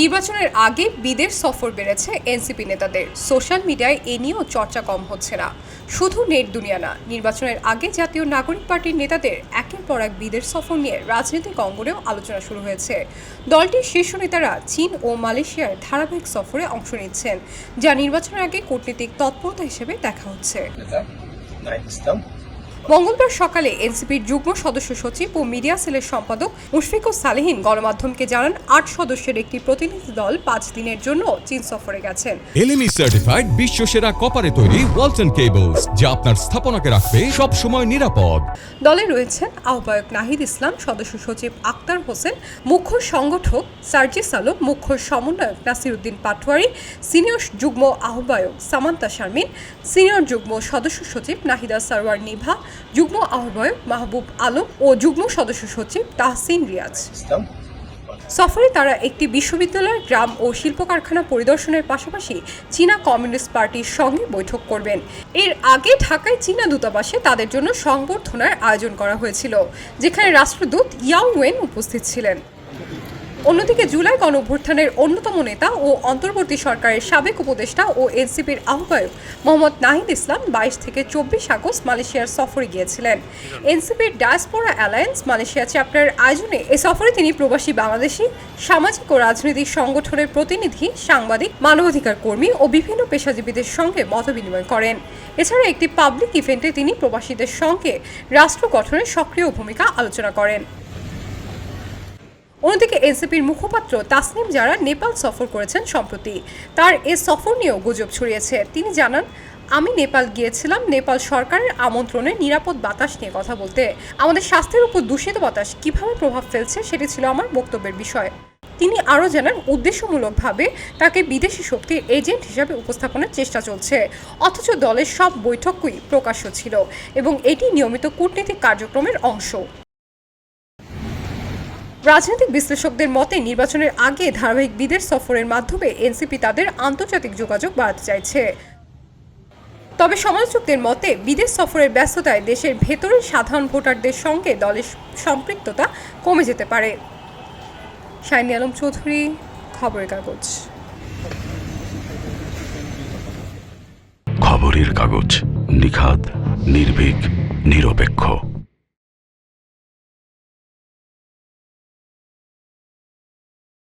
নির্বাচনের আগে বিদেশ সফর বেড়েছে এনসিপি নেতাদের। সোশ্যাল মিডিয়ায় এ নিয়েও চর্চা কম হচ্ছে না। শুধু নেট দুনিয়া না, নির্বাচনের আগে জাতীয় নাগরিক পার্টির নেতাদের একের পর এক বিদেশ সফর নিয়ে রাজনৈতিক অঙ্গনেও আলোচনা শুরু হয়েছে। দলটির শীর্ষ নেতারা চীন ও মালয়েশিয়ার ধারাবাহিক সফরে অংশ নিচ্ছেন, যা নির্বাচনের আগে কূটনীতিক তৎপরতা হিসেবে দেখা হচ্ছে. মঙ্গলবার সকালে এনসিপির যুগ্ম সদস্য সচিব ও মিডিয়া সেলের সম্পাদক মুশফিকুর সালেহীন গণমাধ্যমকে জানান আট সদস্যের একটি প্রতিনিধি দল পাঁচ দিনের জন্য চীন সফরে গেছেন। এলএমই সার্টিফাইড বিশ্ব সেরা কপারে তৈরি ওয়ালটন কেবলস যা আপনার স্থাপনাকে রাখবে সব সময় নিরাপদ। দলে রয়েছেন আহ্বায়ক নাহিদ ইসলাম সদস্য সচিব আক্তার হোসেন মুখ্য সংগঠক সার্জিস আলম মুখ্য সমন্বয়ক নাসিরুদ্দিন পাটোয়ারি সিনিয়র যুগ্ম আহ্বায়ক সামান্তা শারমিন সিনিয়র যুগ্ম সদস্য সচিব নাহিদা সারওয়ার নিভা যুগ্ম আহ্বায়ক মাহবুব আলম ও যুগ্ম সদস্য সচিব তাহসিন রিয়াজ। সফরে তারা একটি বিশ্ববিদ্যালয়, গ্রাম ও শিল্প কারখানা পরিদর্শনের পাশাপাশি চীনা কমিউনিস্ট পার্টির সঙ্গে বৈঠক করবেন। এর আগে ঢাকায় চীনা দূতাবাসে তাদের জন্য সংবর্ধনার আয়োজন করা হয়েছিল, যেখানে রাষ্ট্রদূত ইয়াং ওয়েন উপস্থিত ছিলেন। অন্যদিকে জুলাই গণ অভ্যুত্থানের অন্যতম নেতা ও অন্তর্বর্তী সরকারের সাবেক উপদেষ্টা ও এনসিপির আহ্বায়ক মোহাম্মদ নাহিদ ইসলাম বাইশ থেকে চব্বিশ আগস্ট মালয়েশিয়ার সফরে গিয়েছিলেন। এনসিপির ডায়াসপোরা অ্যালায়েন্স মালয়েশিয়া চ্যাপ্টারের আয়োজনে এ সফরে তিনি প্রবাসী বাংলাদেশি, সামাজিক ও রাজনৈতিক সংগঠনের প্রতিনিধি, সাংবাদিক, মানবাধিকার কর্মী ও বিভিন্ন পেশাজীবীদের সঙ্গে মতবিনিময় করেন। এছাড়া একটি পাবলিক ইভেন্টে তিনি প্রবাসীদের সঙ্গে রাষ্ট্র গঠনের সক্রিয় ভূমিকা আলোচনা করেন। অন্যদিকে এনসিপির মুখপাত্র তাসনিম যারা নেপাল সফর করেছেন সম্প্রতি। তার এ সফর নিয়েও গুজব ছড়িয়েছে। তিনি জানান, আমি নেপাল গিয়েছিলাম, নেপাল সরকারের আমন্ত্রণে নিরাপদ বাতাস নিয়ে কথা বলতে। আমাদের স্বাস্থ্যের উপর দূষিত বাতাস কীভাবে প্রভাব ফেলছে সেটি ছিল আমার বক্তব্যের বিষয়। তিনি আরও জানান, উদ্দেশ্যমূলকভাবে তাকে বিদেশি শক্তির এজেন্ট হিসাবে উপস্থাপনের চেষ্টা চলছে। অথচ দলের সব বৈঠকই প্রকাশ্য ছিল এবং এটি নিয়মিত কূটনীতিক কার্যক্রমের অংশ। রাজনৈতিক বিশ্লেষকদের মতে, নির্বাচনের আগে ধারাবাহিক বিদেশ সফরের মাধ্যমে এনসিপি তাদের আন্তর্জাতিক যোগাযোগ বাড়াতে চাইছে। তবে সমালোচকদের মতে বিদেশ সফরের ব্যস্ততায় দেশের ভেতরের সাধারণ ভোটারদের সঙ্গে দলের সম্পৃক্ততা কমে যেতে পারে। শাইনি আলম চৌধুরী, খবরের কাগজ। খবরের কাগজ, নিখাদ, নির্ভীক, নিরপেক্ষ।